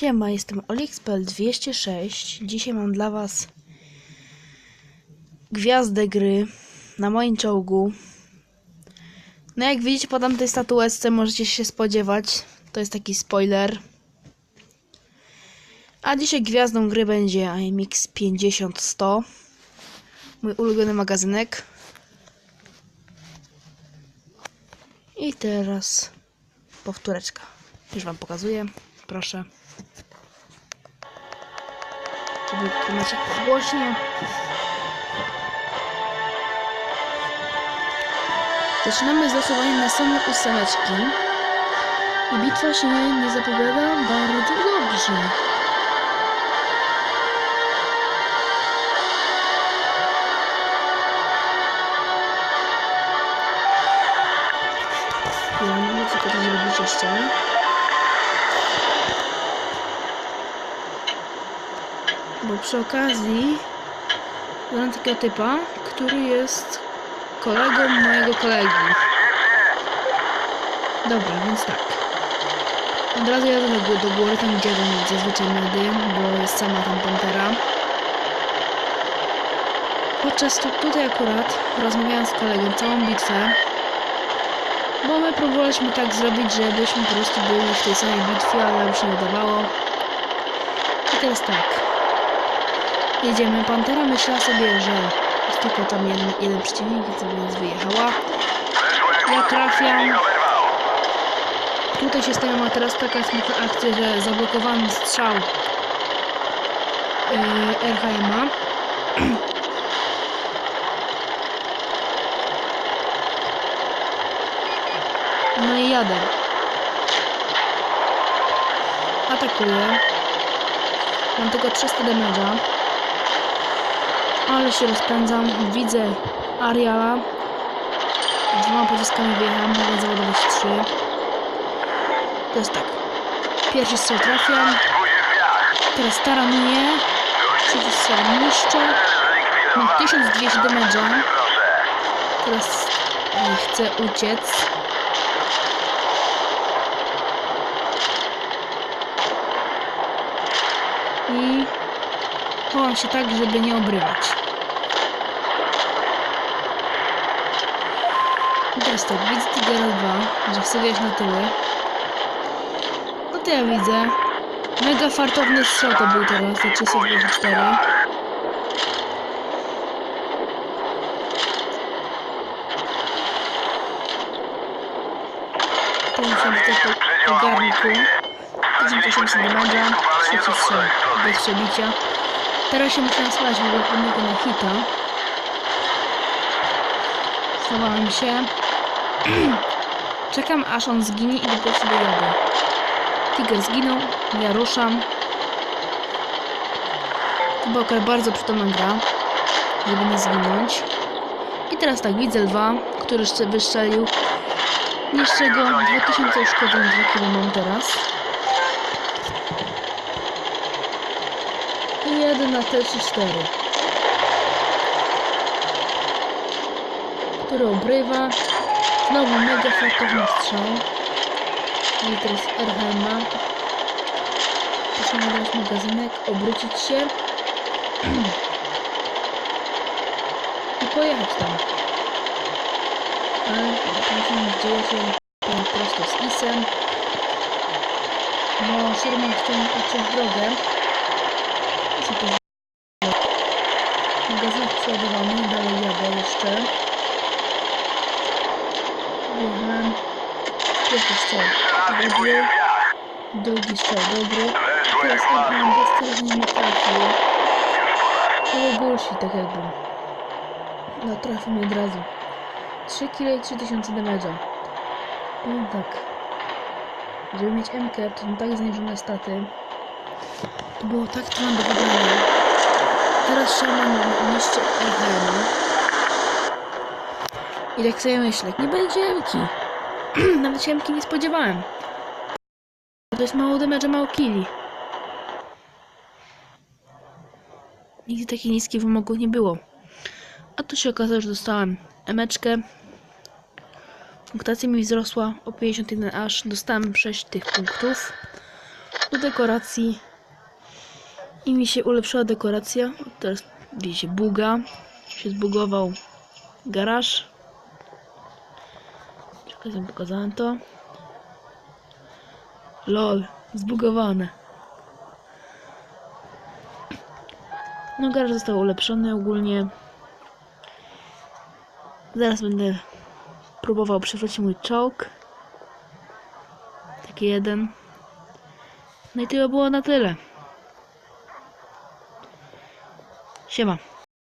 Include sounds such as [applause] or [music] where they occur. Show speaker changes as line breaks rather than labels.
Siema, jestem OlixPL206. Dzisiaj mam dla was gwiazdę gry na moim czołgu. No jak widzicie po tamtej statuetce możecie się spodziewać. To jest taki spoiler. A dzisiaj gwiazdą gry będzie IMX 50100. Mój ulubiony magazynek. I teraz powtóreczka. Już wam pokazuję. Proszę. Żeby tłumaczyć podgłośnie. Zaczynamy z losowaniem na same ósemeczki. I bitwa się nie zapowiada bardzo dobrze. Ja nie wiem, co tutaj zrobić jeszcze. Bo przy okazji znam takiego typa, który jest kolegą mojego kolegi. Dobra, więc tak. Od razu jadę do, do góry, tam gdzie ten zazwyczaj medy, bo jest sama tam pantera. Podczas tu, tutaj akurat rozmawiałem z kolegą całą bitwę, bo my próbowaliśmy tak zrobić, żebyśmy po prostu byli w tej samej bitwie, ale już nie udawało. I teraz tak. Jedziemy. Pantera myślała sobie, że jest tylko tam jeden, jeden przeciwnik, więc wyjechała. Ja trafiam. Tutaj się stawiam, a teraz taka smutna akcja, że zablokowałem strzał yy, RHM-a. [clears throat] No i jadę. Atakuję. Mam tylko 300 damage'a. Ale się rozpędzam. Widzę Ariala. Dwoma pociskami wyjechałam, mogę załadować trzy. To jest tak. Pierwszy strzał trafiam. Teraz taranuję. Trzeci strzał niszczę. Mam 1200 damage'a. Teraz chcę uciec. I chowam się tak, żeby nie obrywać. I teraz tak, widzę Tigera 2, że chce wjechać na tyły. No to ja widzę. Mega fartowny strzał to był teraz, za 324. To muszę być po, po garnku. 1800 damage'a, trzeci strzał bez przebicia. Teraz się nasłać w ogóle od niego na hita. Schowałem się. [clears throat] Czekam aż on zginie i dopiero sobie jadę. Tiger zginął, ja ruszam. Akurat bardzo przytomna gra, żeby nie zginąć. I teraz tak, widzę lwa, który wystrzelił. Niższego 2000 uszkodzeń, 2 kg mam teraz. I jadę na T34. Który obrywa. Znowu mega fartowny strzał. I teraz RHM. Proszę nadać magazynek, obrócić się. [clears throat] I pojechać tam. Ale musimy dzieje się tam prosto z ISem. Bo Sherman chciał mi odciąć drogę. Co to za... Magazynek przeładowany, dalej jadę jeszcze. Wjechałem. Pierwszy strzał dobry, drugi strzał dobry. Teraz Edman bezcelnie nie trafił. Był bullshit, tak jakby. No trafił mnie od razu. 3 kg i 3000 damage'a. Powiem tak. Żeby mieć MK, to są tak zaniżone staty. To było tak trudno do wygrania. Teraz Shaman niszczy RHM. I tak sobie myślę, nie będzie MK. [clears throat] Nawet się MK nie spodziewałem. To jest mało damage, mało killi. Nigdy takiej niskiej wymogu nie było. A tu się okazało, że dostałem emeczkę. Punktacja mi wzrosła o 51 aż. Dostałem 6 tych punktów. do dekoracji. I mi się ulepszyła dekoracja. Teraz widzicie buga. Się zbugował garaż. Czekaj, pokazałem to. LOL, zbugowane. No garaż został ulepszony ogólnie. Zaraz będę próbował przywrócić mój czołg. Taki jeden. No i to by było na tyle. Siema.